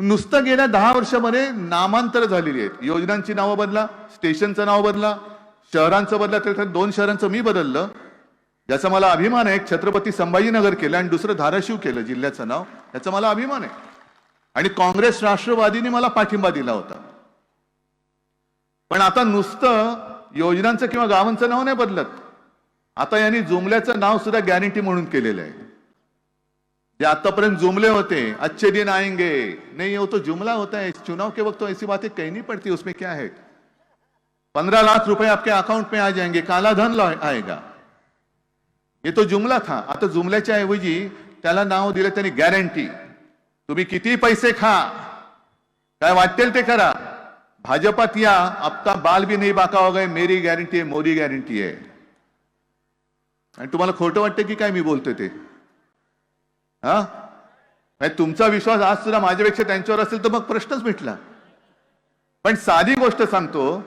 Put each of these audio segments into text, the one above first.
नुसतं गेल्या दहा वर्षामध्ये नामांतर झालेली आहेत. योजनांची नावं बदला स्टेशनचं नाव बदला शहरांचं बदला तर दोन शहरांचं मी बदललं. ज्याचा मला अभिमान आहे. एक छत्रपती संभाजीनगर केलं आणि दुसरं धाराशिव केलं जिल्ह्याचं नाव. याचा मला अभिमान आहे. आणि काँग्रेस राष्ट्रवादीने मला पाठिंबा दिला होता. पण आता नुसतं योजनांचं किंवा गावांचं नाव नाही बदलत. आता यांनी जुमल्याचं नाव सुद्धा गॅरंटी म्हणून केलेलं आहे. ये आतापर्यंत जुमले होते अच्छे दिन आएंगे। नहीं वो तो जुमला होता है चुनाव के वक्त तो ऐसी बातें कहनी पड़ती है उसमें क्या है? पंद्रह लाख रुपए आपके अकाउंट में आ जाएंगे काला धन आएगा। ये तो जुमला था। आता जुमल्याच्या ऐवजी त्याला नाव दिलं त्यांनी गॅरंटी तुम्ही किती पैसे खा? काय वाटेल ते करा। भाजपात या आपका बाल भी नहीं बाका होगा मेरी गॅरंटी आहे मोदी गॅरंटी आहे आणि तुम्हाला खोटं वाटतं की काय मी बोलतोय ते? हा? तुमचा विश्वास आज सुद्धा माझ्यापेक्षा त्यांच्यावर असेल तर मग प्रश्नच मिटला. पण साधी गोष्ट सांगतो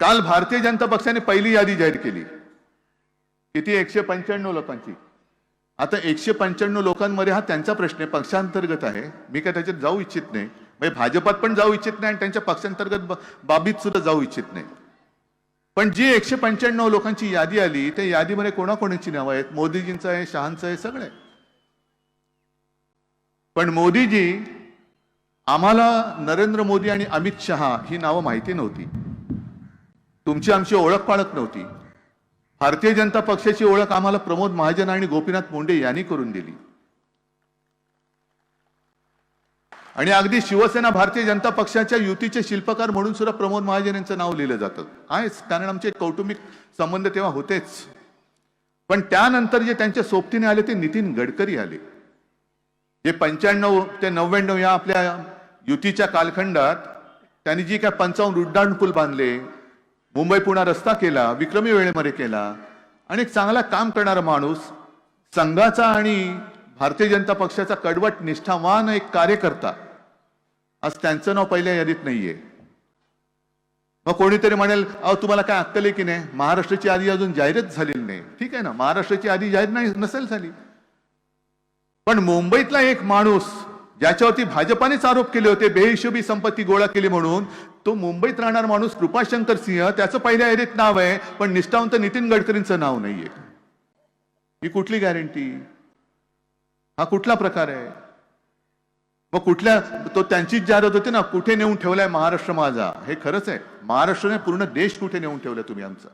काल भारतीय जनता पक्षाने पहिली यादी जाहीर केली. किती? एकशे पंच्याण्णव लोकांची. आता एकशे पंच्याण्णव लोकांमध्ये हा त्यांचा प्रश्न आहे पक्षांतर्गत आहे. मी काय त्याच्यात जाऊ इच्छित नाही. म्हणजे भाजपात पण जाऊ इच्छित नाही आणि त्यांच्या पक्षांतर्गत बाबीत सुद्धा जाऊ इच्छित नाही. पण जी एकशे पंच्याण्णव लोकांची यादी आली त्या यादीमध्ये कोणाकोणाची नावं आहेत? मोदीजींचं आहे शहांचं आहे सगळं आहे. पण मोदीजी आम्हाला नरेंद्र मोदी आणि अमित शहा ही नावं माहिती नव्हती. तुमची आमची ओळख पाळत नव्हती. भारतीय जनता पक्षाची ओळख आम्हाला प्रमोद महाजन आणि गोपीनाथ मुंडे यांनी करून दिली. आणि अगदी शिवसेना भारतीय जनता पक्षाच्या युतीचे शिल्पकार म्हणून सुद्धा प्रमोद महाजन यांचं नाव लिहिलं जातं. आहेच कारण आमचे कौटुंबिक संबंध तेव्हा होतेच. पण त्यानंतर जे त्यांच्या सोबतीने आले ते नितीन गडकरी आले. जे पंच्याण्णव ते नव्याण्णव या आपल्या युतीच्या कालखंडात त्यांनी जी काय पंचावन्न रुड्डाण पूल बांधले मुंबई पुणा रस्ता केला विक्रमी वेळेमध्ये केला आणि एक चांगला काम करणारा माणूस संघाचा आणि भारतीय जनता पक्षाचा कडवट निष्ठावान एक कार्यकर्ता. आज त्यांचं नाव पहिल्या यादीत नाहीये. मग कोणीतरी म्हणेल अहो तुम्हाला काय अक्कल आहे की नाही? महाराष्ट्राची यादी अजून जाहीरच झालेली नाही. ठीक आहे ना महाराष्ट्राची यादी जाहीर नाही नसेल झाली. पण मुंबईतला एक माणूस ज्याच्यावरती भाजपानेच आरोप केले होते बेहिशोबी संपत्ती गोळा केली म्हणून तो मुंबईत राहणार माणूस कृपाशंकर सिंह त्याचं पहिल्या यादीत नाव आहे पण निष्ठावंत नितीन गडकरींचं नाव नाहीये. ही कुठली गॅरंटी हा कुठला प्रकार आहे? मग कुठल्या तो त्यांचीच जाहिरात होती ना कुठे नेऊन ठेवलाय महाराष्ट्र माझा? हे खरंच आहे. महाराष्ट्राने पूर्ण देश कुठे नेऊन ठेवलाय तुम्ही आमचा?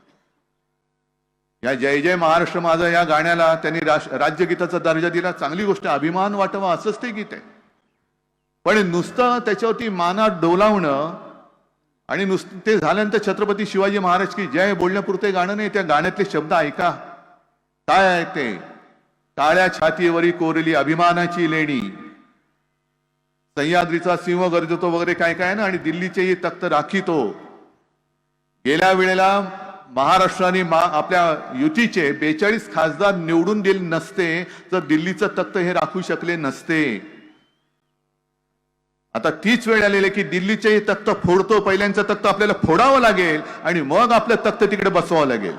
या जय जय महाराष्ट्र माझा या गाण्याला त्यांनी राज्यगीताचा दर्जा दिला. चांगली गोष्ट अभिमान वाटावा असंच ते गीत आहे. पण नुसतं त्याच्यावरती मानात डोलावणं आणि नुसतं ते झाल्यानंतर छत्रपती शिवाजी महाराज की जय बोलण्यापुरते गाणं नाही. त्या गाण्यातले शब्द ऐका. काय आहे ते? काळ्या छातीवरी कोरली अभिमानाची लेणी. सह्याद्रीचा सिंह गरजतो वगैरे काय काय ना? आणि दिल्लीचेही तख्त राखीतो. गेल्या वेळेला महाराष्ट्राने मा आपल्या युतीचे बेचाळीस खासदार निवडून दिले नसते तर दिल्लीचं तख्त हे राखू शकले नसते. आता तीच वेळ आलेली की दिल्लीचे तख्त फोडतो पहिल्यांचं तख्त आपल्याला फोडावं लागेल आणि मग आपलं तख्त तिकडे बसवावं लागेल.